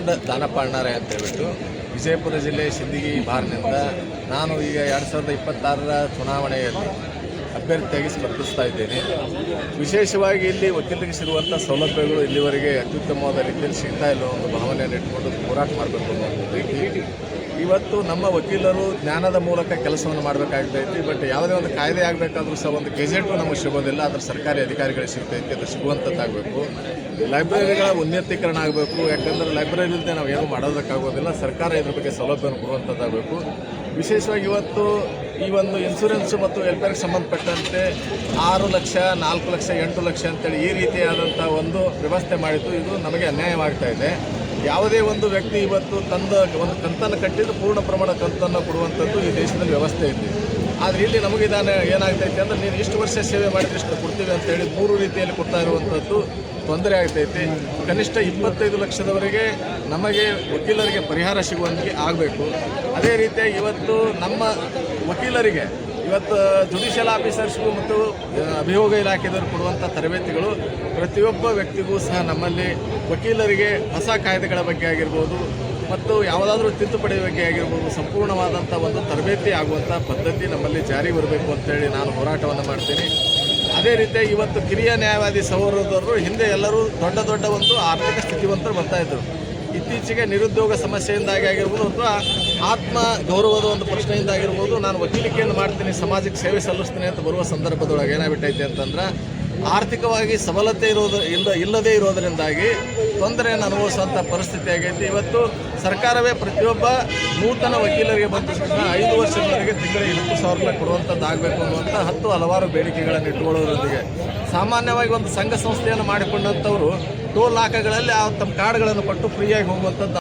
Fund Danappa ಅಣ್ಣಾರೆ ಅಂತ ಹೇಳ್ಬಿಟ್ಟು ವಿಜಯಪುರ ಜಿಲ್ಲೆ ಸಿಂದಗಿ ಬಾರ್ನಿಂದ ನಾನು ಈಗ ಎರಡು ಸಾವಿರದ ಇಪ್ಪತ್ತಾರರ ಚುನಾವಣೆಯಲ್ಲಿ ಅಭ್ಯರ್ಥಿಯಾಗಿ ಸ್ಪರ್ಧಿಸ್ತಾ ಇದ್ದೇನೆ. ವಿಶೇಷವಾಗಿ ಇಲ್ಲಿ ವಕೀಲರಿಗೆ ಸೌಲಭ್ಯಗಳು ಇಲ್ಲಿವರೆಗೆ ಅತ್ಯುತ್ತಮವಾದ ರೀತಿಯಲ್ಲಿ ಸಿಗ್ತಾ ಇಲ್ಲ ಒಂದು ಭಾವನೆಯನ್ನು ಇಟ್ಕೊಂಡು ಹೋರಾಟ ಮಾಡಬೇಕು ಅನ್ನೋ ಇವತ್ತು ನಮ್ಮ ವಕೀಲರು ಜ್ಞಾನದ ಮೂಲಕ ಕೆಲಸವನ್ನು ಮಾಡಬೇಕಾಗ್ತೈತಿ ಬಟ್ ಯಾವುದೇ ಒಂದು ಕಾಯ್ದೆ ಆಗಬೇಕಾದ್ರೂ ಸಹ ಒಂದು ಗೆಜೆಟು ನಮಗೆ ಸಿಗೋದಿಲ್ಲ. ಅದ್ರ ಸರ್ಕಾರಿ ಅಧಿಕಾರಿಗಳಿಗೆ ಸಿಗ್ತೈತಿ ಅದು ಸಿಗುವಂಥದ್ದಾಗಬೇಕು. ಲೈಬ್ರರಿಗಳ ಉನ್ನತೀಕರಣ ಆಗಬೇಕು. ಯಾಕಂದರೆ ಲೈಬ್ರರಿ ಇಲ್ಲದೆ ನಾವು ಏನು ಮಾಡೋದಕ್ಕಾಗೋದಿಲ್ಲ. ಸರ್ಕಾರ ಇದ್ರ ಬಗ್ಗೆ ಸೌಲಭ್ಯವನ್ನು ಕೊಡುವಂಥದ್ದಾಗಬೇಕು. ವಿಶೇಷವಾಗಿ ಇವತ್ತು ಈ ಒಂದು ಇನ್ಸೂರೆನ್ಸ್ ಮತ್ತು ವೆಲ್ಫೇರ್ಗೆ ಸಂಬಂಧಪಟ್ಟಂತೆ ಆರು ಲಕ್ಷ, ನಾಲ್ಕು ಲಕ್ಷ, ಎಂಟು ಲಕ್ಷ ಅಂತೇಳಿ ಈ ರೀತಿಯಾದಂಥ ಒಂದು ವ್ಯವಸ್ಥೆ ಮಾಡಿದ್ದು ಇದು ನಮಗೆ ಅನ್ಯಾಯವಾಗ್ತಾ ಇದೆ. ಯಾವುದೇ ಒಂದು ವ್ಯಕ್ತಿ ಇವತ್ತು ತಂದ, ಒಂದು ಕಂತನ್ನು ಕಟ್ಟಿದ್ದು ಪೂರ್ಣ ಪ್ರಮಾಣ ಕಂತನ್ನು ಕೊಡುವಂಥದ್ದು ಈ ದೇಶದಲ್ಲಿ ವ್ಯವಸ್ಥೆ ಇದೆ. ಆದರೆ ಇಲ್ಲಿ ನಮಗೆ ಇದಾನೆ ಏನಾಗ್ತೈತೆ ಅಂದರೆ ನೀನು ಇಷ್ಟು ವರ್ಷ ಸೇವೆ ಮಾಡಿದ್ರೆ ಇಷ್ಟು ಕೊಡ್ತೀವಿ ಅಂತ ಹೇಳಿ ಮೂರು ರೀತಿಯಲ್ಲಿ ಕೊಡ್ತಾ ಇರುವಂಥದ್ದು ತೊಂದರೆ ಆಗ್ತೈತಿ. ಕನಿಷ್ಠ ಇಪ್ಪತ್ತೈದು ಲಕ್ಷದವರೆಗೆ ನಮಗೆ ವಕೀಲರಿಗೆ ಪರಿಹಾರ ಸಿಗುವಂತೆ ಆಗಬೇಕು. ಅದೇ ರೀತಿಯಾಗಿ ಇವತ್ತು ನಮ್ಮ ವಕೀಲರಿಗೆ ಇವತ್ತು ಜುಡಿಷಿಯಲ್ ಆಫೀಸರ್ಸ್ಗೂ ಮತ್ತು ಅಭಿಯೋಗ ಇಲಾಖೆದವರು ಕೊಡುವಂಥ ತರಬೇತಿಗಳು ಪ್ರತಿಯೊಬ್ಬ ವ್ಯಕ್ತಿಗೂ ಸಹ ನಮ್ಮಲ್ಲಿ ವಕೀಲರಿಗೆ ಹೊಸ ಕಾಯ್ದೆಗಳ ಬಗ್ಗೆ ಆಗಿರ್ಬೋದು ಮತ್ತು ಯಾವುದಾದ್ರೂ ತಿದ್ದುಪಡಿ ಬಗ್ಗೆ ಆಗಿರ್ಬೋದು ಸಂಪೂರ್ಣವಾದಂಥ ಒಂದು ತರಬೇತಿ ಆಗುವಂಥ ಪದ್ಧತಿ ನಮ್ಮಲ್ಲಿ ಜಾರಿ ಬರಬೇಕು ಅಂತೇಳಿ ನಾನು ಹೋರಾಟವನ್ನು ಮಾಡ್ತೀನಿ. ಅದೇ ರೀತಿ ಇವತ್ತು ಕಿರಿಯ ನ್ಯಾಯವಾದಿ ಸಹೋದರರು ಹಿಂದೆ ಎಲ್ಲರೂ ದೊಡ್ಡ ದೊಡ್ಡ ಒಂದು ಆರ್ಥಿಕ ಸ್ಥಿತಿವಂತರು ಬರ್ತಾ ಇತ್ತೀಚೆಗೆ ನಿರುದ್ಯೋಗ ಸಮಸ್ಯೆಯಿಂದಾಗಿ ಆಗಿರ್ಬೋದು ಅಥವಾ ಆತ್ಮ ಗೌರವದ ಒಂದು ಪ್ರಶ್ನೆಯಿಂದ ಆಗಿರ್ಬೋದು ನಾನು ವಕೀಲಿಕೆಯನ್ನು ಮಾಡ್ತೀನಿ, ಸಮಾಜಕ್ಕೆ ಸೇವೆ ಸಲ್ಲಿಸ್ತೀನಿ ಅಂತ ಬರುವ ಸಂದರ್ಭದೊಳಗೆ ಏನಾಗ್ಬಿಟ್ಟೈತೆ ಅಂತಂದ್ರೆ, ಆರ್ಥಿಕವಾಗಿ ಸಬಲತೆ ಇರೋದು ಇಲ್ಲ ಇಲ್ಲದೇ ಇರೋದರಿಂದಾಗಿ ತೊಂದರೆಯನ್ನು ಅನುಭವಿಸುವಂಥ ಪರಿಸ್ಥಿತಿ ಆಗೈತಿ. ಇವತ್ತು ಸರ್ಕಾರವೇ ಪ್ರತಿಯೊಬ್ಬ ನೂತನ ವಕೀಲರಿಗೆ ಬಂದ ತಕ್ಷಣ ಐದು ವರ್ಷದವರೆಗೆ ತಿಂಗಳಿಗೆ ಹತ್ತು ಸಾವಿರ ರೂಪಾಯಿ ಕೊಡುವಂಥದ್ದು ಆಗಬೇಕು ಅನ್ನುವಂಥ ಹತ್ತು ಹಲವಾರು ಬೇಡಿಕೆಗಳನ್ನು ಇಟ್ಟುಕೊಳ್ಳೋದ್ರೊಂದಿಗೆ. ಸಾಮಾನ್ಯವಾಗಿ ಒಂದು ಸಂಘ ಸಂಸ್ಥೆಯನ್ನು ಮಾಡಿಕೊಂಡಂಥವರು ಟೋಲ್ ನಾಕಗಳಲ್ಲಿ ತಮ್ಮ ಕಾರ್ಡ್ಗಳನ್ನು ಕೊಟ್ಟು ಫ್ರೀಯಾಗಿ ಹೋಗುವಂಥದ್ದು